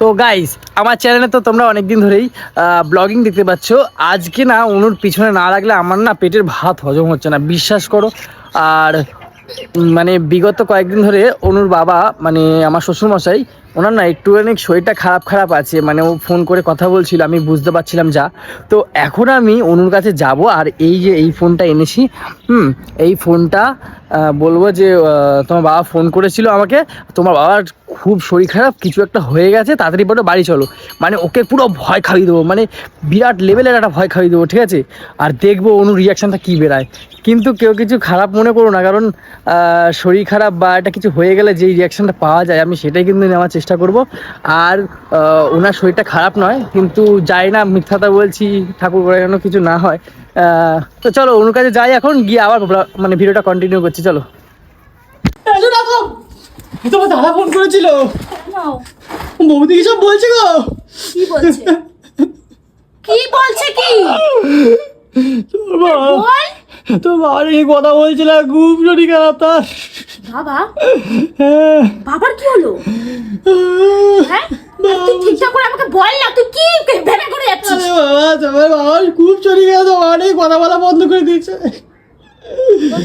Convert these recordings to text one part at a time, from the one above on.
তো গাইস আমার চ্যানেলে তো তোমরা অনেকদিন ধরেই ব্লগিং দেখতে পাচ্ছ। আজকে না, অনুর পিছনে না লাগলে আমার না পেটের ভাত হজম হচ্ছে না, বিশ্বাস করো। আর মানে বিগত কয়েকদিন ধরে অনুর বাবা মানে আমার শ্বশুরমশাই, ওনার না একটুখানি শরীরটা খারাপ খারাপ আছে মানে ও ফোন করে কথা বলছিল, আমি বুঝতে পারছিলাম যা। তো এখন আমি অনুর কাছে যাব, আর এই যে এই ফোনটা এনেছি, হুম, এই ফোনটা বলব যে তোমার বাবা ফোন করেছিল আমাকে, তোমার বাবার খুব শরীর খারাপ, কিছু একটা হয়ে গেছে, তাড়াতাড়ি বলো বাড়ি চলো। মানে ওকে পুরো ভয় খাইয়ে দেবো মানে বিরাট লেভেলের একটা ভয় খাইয়ে দেবো, ঠিক আছে? আর দেখব অনুর রিয়াকশানটা কী বেরায় কিন্তু কেউ কিছু খারাপ মনে করো না, কারণ শরীর খারাপ বা এটা কিছু হয়ে গেলে যেই রিয়াকশানটা পাওয়া যায়, আমি সেটাই কিন্তু নেওয়ার চেষ্টা করব। আর ওনার শরীরটা খারাপ নয়, কিন্তু যাই না মিথ্যাটা বলছি, ঠাকুর করে যেন কিছু না হয় তো চলো অনুর কাছে যাই এখন, গিয়ে আবার মানে ভিডিওটা কন্টিনিউ করছি, চলো। তোমার দাদা ফোন করেছিল। বৌদি কি সব বলছে গো? কি বলছে? কি বলছে কি? বল। তোর বাবার এই কথা বলছিল খুব শরীর খারাপ তার। বাবা? হ্যাঁ। বাবার কি হলো? হ্যাঁ? তুই ঠিকঠাক করে আমাকে বল না তুই কি ভেবে করে যাচ্ছিস? আরে বাবা তোমার বাবার খুব শরীর খারাপ এই কথা বলা বন্ধ করে দিয়েছে।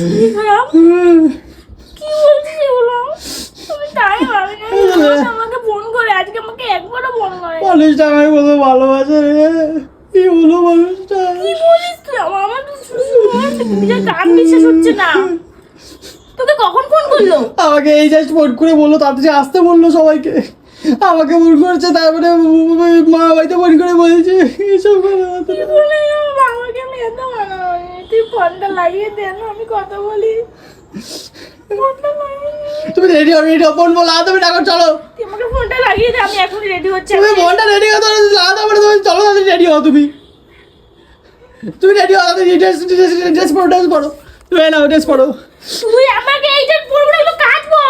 শরীর খারাপ? কি বলছিস এগুলো তুমি তাই ভাবি না রোজ আমাকে ফোন করে আজকে আমাকে একবারও ফোন করে মানুষটা আমাকে কত ভালোবাসে রে। কি হলো মানুষটা? কি বলিস তুই? আমার আমার তো শুনে নিজের কান বিশ্বাস হচ্ছে না। তোকে কখন ফোন করল? আমাকে এই জাস্ট ফোন করে বলল তাড়াতাড়ি আসতে বলল সবাইকে। আমাকে ফোন করেছে তারপরে মা বাড়িতে ফোন করে বলেছে এইসব কথা কি বাবাকে আমি এত তুই ফোনটা লাগিয়ে দে আমি কথা বলি। ফোনটা। তুমি রেডি হও রেডি হও। ফোন বলো আ তুমি টাকা চলো। তুই আমাকে ফোনটা লাগিয়ে দে আমি এখন রেডি হচ্ছি। তুমি ফোনটা রেডি হতো লাগাতে পারে তুমি চলো তাড়াতাড়ি রেডি হও তুমি। তুমি রেডি হও তাড়াতাড়ি ড্রেস ড্রেস ড্রেস পরো ড্রেস পরো। তুমি নাও ড্রেস পরো। তুই আমাকে এইটা পড়ব না এগুলো কাটবো।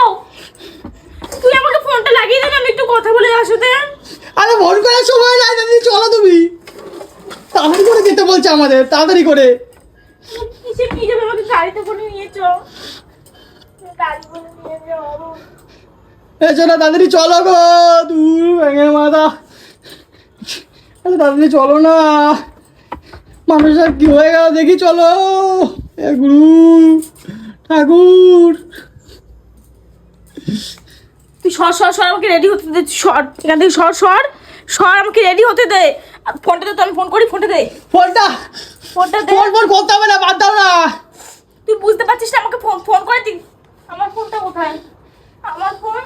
তুই আমাকে ফোনটা লাগিয়ে দে না আমি একটু কথা বলে যার সাথে। আরে ফোন করার সময় নাই তাড়াতাড়ি চলো তুমি। তাড়াতাড়ি করে যেতে বলছে আমাদের তাড়াতাড়ি করে। কিসে নিয়ে যাবে আমাকে গাড়িতে করে নিয়ে চ গাড়ি করে নিয়ে যাব এ চলো তাড়াতাড়ি চলো গো। দূর ভেঙে মাথা। আরে তাড়াতাড়ি চলো না। মানুষের কি হয়ে গেল? দেখি চলো। এ গুরু ঠাকুর। তুই সর সর সর আমাকে রেডি হতে দে সর। এখান থেকে সর সর। সর আমাকে রেডি হতে দে। আর ফোনটা তো আমি ফোন করি ফোনটা দে। ফোনটা? ফোনটা দে। ফোন ফোন করতে হবে না বাদ দাও না। তুই বুঝতে পারছিস না আমাকে ফোন ফোন করে দিই আমার ফোনটা কোথায়? আমার ফোন?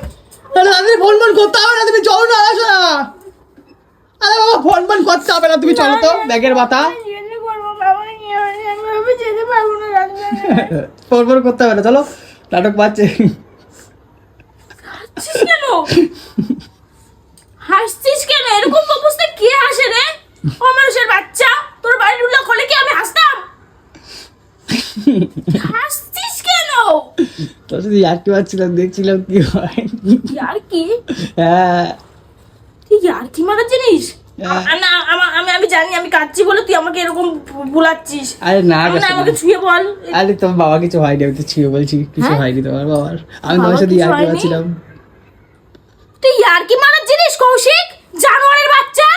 আরে তাড়াতাড়ি ফোন ফোন করতে হবে না তুমি চলো না আসো না আরে বাবা ফোন ফোন করতে হবে না তুমি চলো তো ব্যাগের না রান্নাঘরে। ফোন ফোন করতে হবে না চলো নাটক পাচ্ছে হাসছিস কেন হাসছিস কেন এরকম অবস্থায় কে হাসে রে ও মানুষের বাচ্চা তোর বাড়ির লোক হলে কি আমি হাসতাম হাসছিস কেন সাথে ইয়ার্কি পাচ্ছিলাম দেখছিলাম কি হয়। আর কি? হ্যাঁ। তুই মারার জিনিস হ্যাঁ। না আমি আমি জানি আমি কাচ্ছি বলে তুই আমাকে এরকম বুলাচ্ছিস আরে না না আমাকে ছুঁয়ে বল। আরে তোমার বাবা কিছু হয়নি আমি তো ছিও বলছি কিছু হ্যাঁ? হয়নি তোমার বাবার। আমি তোমার সাথে ইয়ার্কি? পাচ্ছিলাম তুই আর কি মারার জিনিস কৌশিক? জানোয়ারের বাচ্চা?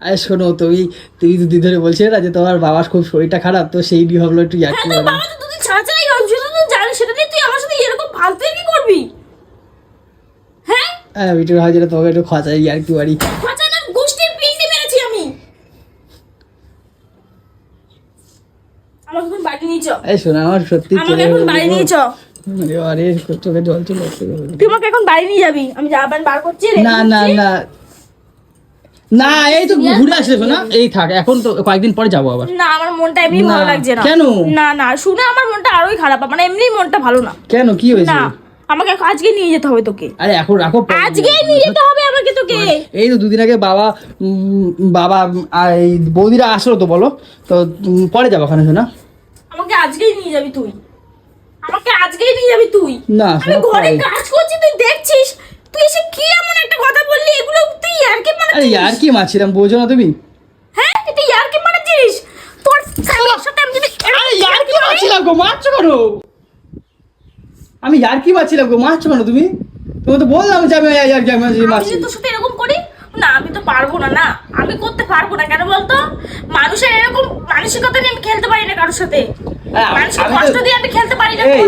আরে শোনো তুমি তুমি দুদিন ধরে বলছিলে না যে তোমার বাবার খুব শরীরটা খারাপ তো সেই নিয়ে ভাবলো একটু ইয়ার্কি মারি বাবা তো দুদিন ছাড়া ছাড়াই হয় সেটা তো জানিস সেটা নিয়ে তুই আমার সাথে এরকম ফালতু কি করবি হ্যাঁ হ্যাঁ একটু না তোমাকে একটু খচাই ইয়ার্কি মারি খোঁচানোর গোষ্ঠীর পিন্ডি মেরেছি আমি। আমাকে বাড়ি নিয়ে চ আরে শোনো আমার সত্যি আমাকে এখন বাড়ি নিয়ে চ আরে আরে চোখে জল চলে তুই আমাকে এখন বাড়ি নিয়ে যাবি। আমি যাবেন বার করছি না না না। না এই তো ঘুরে আসলে শোনা এই থাক এখন তো কয়েকদিন পরে যাব আবার। না আমার মনটা এমনি ভালো লাগছে না। কেন? না না শুনে আমার মনটা আরোই খারাপ মানে এমনি মনটা ভালো না। কেন কি হয়েছে? আমাকে আজকে নিয়ে যেতে হবে তোকে। আরে এখন রাখো আজকে নিয়ে যেতে হবে আমাকে তোকে। এই তো দুদিন আগে বাবা বাবা এই বৌদিরা আসলো তো বলো। তো পরে যাব ওখানে শোনা। আমাকে আজকেই নিয়ে যাবি তুই। আমাকে আজকেই নিয়ে যাবি তুই। না, আমি ঘরে। কাজ করছি তুই দেখছিস? তুই এসে কি এমন একটা কথা বললি? এগুলো তুই আরে মারাচ্ছিস? ইয়ার কি মারছিলাম বোঝো না তুমি। হ্যাঁ তুই ইয়ারকে মারাচ্ছিস। তোর স্বামীর সাথে আমি যদি আরে ইয়ার কি মারছিলাম গো মারছো কেন? আমি ইয়ার কি মারছিলাম গো? মারছো কেন তুমি? তুমি তো বললাম যে আমি আর কি মাছি যদি তোর সাথে এরকম করি না আমি তো পারব না না। আমি করতে পারব না কেন বলতো? মানুষের এরকম মানসিকতা নিয়ে আমি খেলতে পারি না কারোর সাথে। আমি- তো-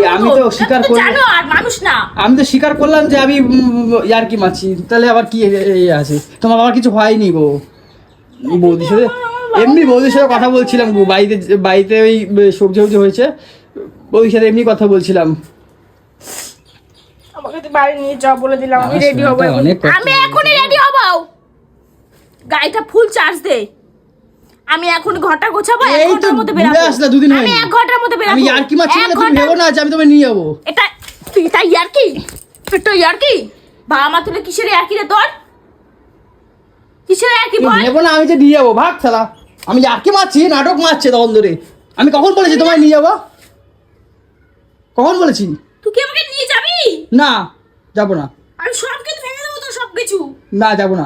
না তো। স্বীকার না। তো করলাম যে আমি ইয়ার কি মাছি তাহলে আবার কি আছে? তোমার আবার কিছু হয়নি গো? বৌদির সাথে এমনি বৌদির সাথে কথা বলছিলাম গো। বাড়িতে বাড়িতে ওই সবজি সবজি হয়েছে। বৌদির সাথে এমনি কথা বলছিলাম। আমাকে তুই বাড়ি নিয়ে যাও বলে দিলাম আমি আমার রেডি হব শরীরটা এখন। অনেক কষ্ট আমি এখনই রেডি হব। গাড়িটা ফুল চার্জ দে। আমি এখন ঘণ্টা গোছাবো এক ঘণ্টার মধ্যে ঘুরে বেরাবো আসলে দুদিন আমি এক ঘণ্টার মধ্যে বেরাবো আমি ইয়ার কি মাছি এক তুমি ভেবো না যে আমি তোমায় নিয়ে যাব? এটা তুই তাই ইয়ার কি? এটা ইয়ার কি? বাবা মা তুলে কিসের ইয়ার কি রে তোর? কিসের ইয়ার কি বল? ভেবো না আমি যে নিয়ে যাব। ভাগ শালা। আমি ইয়ার কি মারছি? নাটক মারছে তখন ধরে। আমি কখন বলেছি তোমায় নিয়ে যাব? কখন বলেছি? তুই কি আমাকে নিয়ে না যাব না। আমি সব কিছু ভেঙে দেবো তো সব কিছু। না যাব না।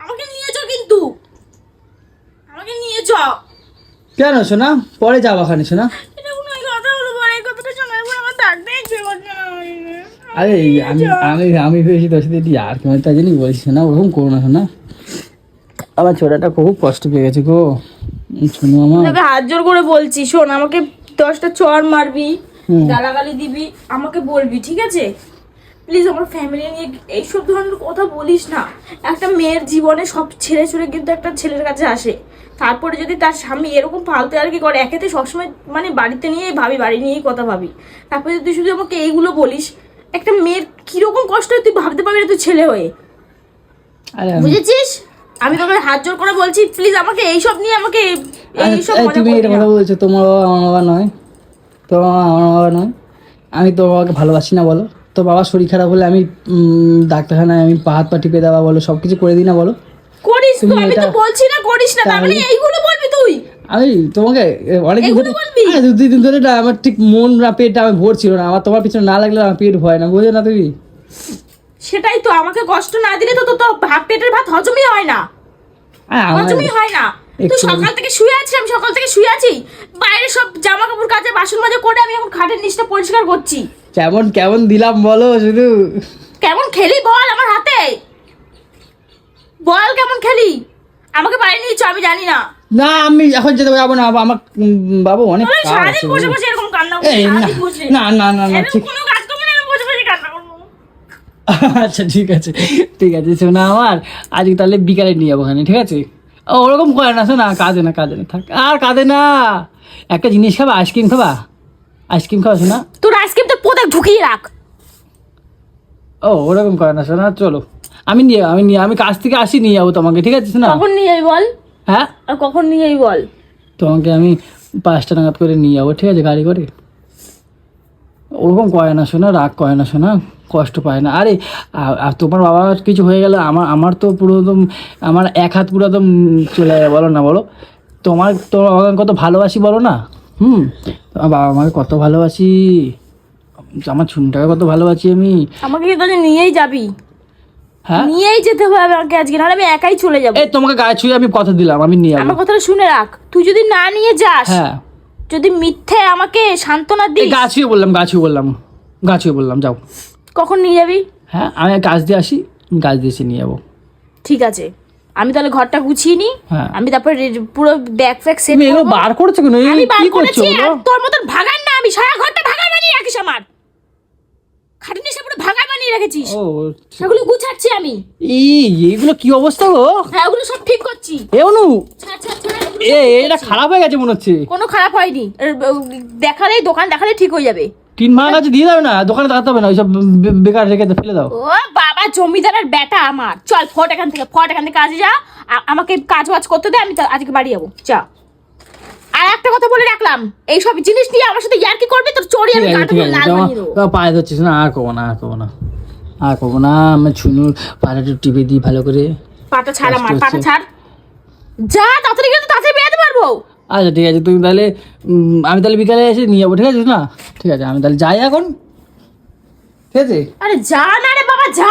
আমাকে নিয়ে চ কিন্তু। আমাকে নিয়ে চ কেন শোনা পরে যাব ওখানে শোনা এটা কোনো কথা হলো বল এই কথাটা শোনার পর আমার থাকতে ইচ্ছে করছে না আরে আমি আমি আমি ভেবেছি তোর সাথে আর কি মানে তাই জন্যই বলছি না ওরকম করো না শোনা আমার ছোটাটা খুব কষ্ট পেয়ে গেছে গো। শোনো আমার। হাত জোর করে বলছি শোন আমাকে দশটা চর মারবি। গালাগালি দিবি আমাকে বলবি ঠিক আছে? প্লিজ আমার ফ্যামিলি নিয়ে এইসব ধরনের কথা বলিস না। একটা মেয়ের জীবনে সব ছেড়ে ছুড়ে কিন্তু একটা ছেলের কাছে আসে। তারপরে যদি তার স্বামী এরকম ফালতু আর কি করে একেতে সবসময় মানে বাড়িতে নিয়েই ভাবি বাড়ি নিয়েই কথা ভাবি। তারপরে যদি তুই শুধু আমাকে এইগুলো বলিস একটা মেয়ের কীরকম কষ্ট হয় তুই ভাবতে পারবি না তুই ছেলে হয়ে। বুঝেছিস? আমি তোকে হাত জোর করে বলছি প্লিজ আমাকে এইসব নিয়ে আমাকে এইসব তুমি এটা কথা বলছো তোমার বাবা আমার বাবা নয়। বাবা আমার বাবা নয়। আমি তোমার বাবাকে ভালোবাসি না বলো। তো বাবার শরীর খারাপ হলে আমি ডাক্তারখানায় আমি পা হাত পা টিপে দেওয়া বলো সব কিছু করে দিই না বলো। করিস তো আমি তো বলছি না করিস না মানে তাহলে- এইগুলো বলবি তুই। আমি তোমাকে অনেক দিন এগুলো ধরে বলবি? আরে, দু তিন দিন ধরে আমার ঠিক মন না পেটটা আমার ভোর ছিল না। আমার তোমার পিছনে না লাগলে আমার পেট ভয় না বুঝো না তুমি। সেটাই তো আমাকে কষ্ট না দিলে তো তো ভাত পেটের ভাত হজমই হয় না। হজমই হয় না। তুই একটু- সকাল থেকে শুয়ে আছিস আমি সকাল থেকে শুয়ে আছি। বাইরে সব জামা কাপড় কাচে বাসন মাজা করে আমি এখন খাটের নিচটা পরিষ্কার করছি। কেমন কেমন দিলাম বলো শুধু। কেমন খেলি বল আমার হাতে? বল কেমন খেলি? আমাকে বাড়ি নিয়েছ আমি জানি না। না আমি এখন যেতে যাব না বাবা, আমার বাবু অনেক কাজ আছে। বসে বসে এরকম কান্না না, না না না ঠিক। কোনো কাজ করবি না বসে বসে কান্না করব। আচ্ছা ঠিক আছে ঠিক আছে শোনা আমার আজকে তাহলে বিকালে নিয়ে যাব ওখানে ঠিক আছে? ওরকম করে না শোনা কাঁদে না কাঁদে না থাক। আর কাঁদে না। একটা জিনিস খাবা আইসক্রিম খাবা? আইসক্রিম খাবা শোনা? তোর আইসক্রিম তো পোদাক ঢুকিয়ে রাখ। ও ওরকম করে না শোনা চলো। আমি নিয়ে আমি নিয়ে আমি কাজ থেকে আসি নিয়ে যাব তোমাকে ঠিক আছে শোনা? কখন নিয়ে যাবি বল? হ্যাঁ? আর কখন নিয়ে যাবি বল? তোমাকে আমি পাঁচটা নাগাদ করে নিয়ে যাব ঠিক আছে গাড়ি করে? ওরকম করে না শোনা রাগ করে না শোনা কষ্ট পায় না। আরে আর তোমার বাবার কিছু হয়ে গেলে আমার আমার তো পুরো একদম আমার এক হাত পুরো একদম চলে যায় বলো না বলো। তোমার তোমার বাবাকে কত ভালোবাসি বলো না। হুম তোমার বাবা আমাকে কত ভালোবাসি। আমার ছুনটাকে কত ভালোবাসি আমি। আমাকে কি তাহলে নিয়েই যাবি? হ্যাঁ? নিয়েই যেতে হবে আমাকে আজকে নাহলে আমি একাই চলে যাব। এই তোমাকে গায়ে ছুঁয়ে আমি কথা দিলাম আমি নিয়ে যাব। আমার কথাটা শুনে রাখ। তুই যদি না নিয়ে যাস হ্যাঁ। যদি মিথ্যে আমাকে সান্ত্বনা এই দিস? গা ছুঁয়ে বললাম গা ছুঁয়ে বললাম গা ছুঁয়ে বললাম যাও। কখন নিয়ে যাবি? হ্যাঁ আমি কাজ দিয়ে আসি গাছ দিয়ে এসে নিয়ে যাব। ঠিক আছে। আমি তাহলে ঘরটা গুছিয়ে নি হ্যাঁ। আমি তারপর পুরো ব্যাগ ফ্যাগ সেট এগুলো বার করছ কেন? আমি বার কি করছ তোর মতন ভাগান না আমি। সারা ঘরটা ভাগান বানিয়ে রাখিস আমার। খাটনি সে পুরো ভাগান বানিয়ে রেখেছিস। ও সেগুলো গুছাচ্ছি আমি। ই এইগুলো কি অবস্থা গো? হ্যাঁ ওগুলো সব ঠিক করছি। এ অনু। ছাড় ছাড় এ এটা খারাপ হয়ে গেছে মনে হচ্ছে। কোনো খারাপ হয়নি। দেখালেই দোকান দেখালেই ঠিক হয়ে যাবে। তিন মাস কাছে দিয়ে দাও না। দোকানে দাঁড়াতে হবে না ওইসব বেকার রেখে ফেলে দাও। ও বাবা জমিদারের বেটা আমার। চল ফট এখান থেকে ফট এখান থেকে কাজে যা। আমাকে কাজ বাজ করতে দে আমি আজকে বাড়ি যাব। চা আর একটা কথা বলে রাখলাম এই সব জিনিস নিয়ে আমার সাথে ইয়ার্কি করবে? তোর চড়ি আমি পুরো লাল বানিয়ে দেবো। পায়ে ধরছিস না আর করব না আর করব না। আর করব না আমি ছুনুর পাটা টিপে দিই ভালো করে। পাটা ছাড় আমার পাটা ছাড়। যা তাড়াতাড়ি গেলে তাড়াতাড়ি আচ্ছা ঠিক আছে তুমি তাহলে আমি তাহলে বিকালে এসে নিয়ে যাব ঠিক আছে না? ঠিক আছে আমি তাহলে যাই এখন। ঠিক আছে? আরে যা না রে বাবা যা!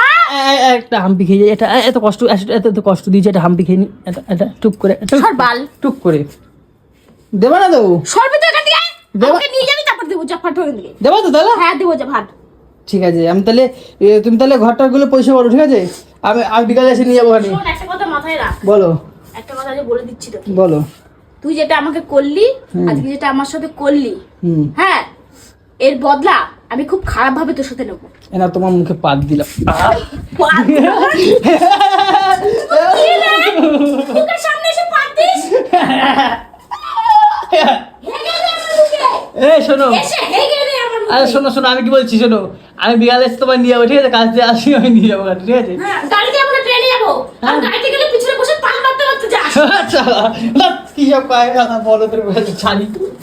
একটা হাম্পি খেয়ে যাই এটা এত কষ্ট এত এত- কষ্ট দিয়েছে একটা হাম্পি খেয়ে নি এটা এটা টুক করে সর বাল। টুক করে। দেবো না দেবো সরবি তো এখান থেকে আমাকে নিয়ে যাবি তারপর দেবো যা ফাট এখান থেকে দেবো তো তাহলে? হ্যাঁ দেবো যা ভাট ঠিক আছে আমি তাহলে তুমি তাহলে ঘরটাগুলো পয়সা করো ঠিক আছে? আমি আমি বিকালে এসে নিয়ে যাব একটা কথা মাথায় রাখ। বলো। একটা কথা বলে দিচ্ছি বলো। তুই যেটা আমাকে করলি আজকে যেটা আমার সাথে করলি হ্যাঁ এর বদলা আমি খুব খারাপ ভাবে তোর সাথে নেব। এনা তোমার মুখে পাত দিলাম। সামনে এসে শোনো। আরে শোনো শোনো আমি কি বলছি শোনো। আমি বিকালে তোমার নিয়ে যাব ঠিক আছে? কাজ দিয়ে আসি আমি নিয়ে যাব ঠিক আছে? হ্যাঁ, গাড়িতে আমরা ট্রেনে যাব। আর গাড়িতে গেলে পিছনে বসে পান মারতে মারতে যাস। আচ্ছা কি সব পায় বলো তোর ছাড়ি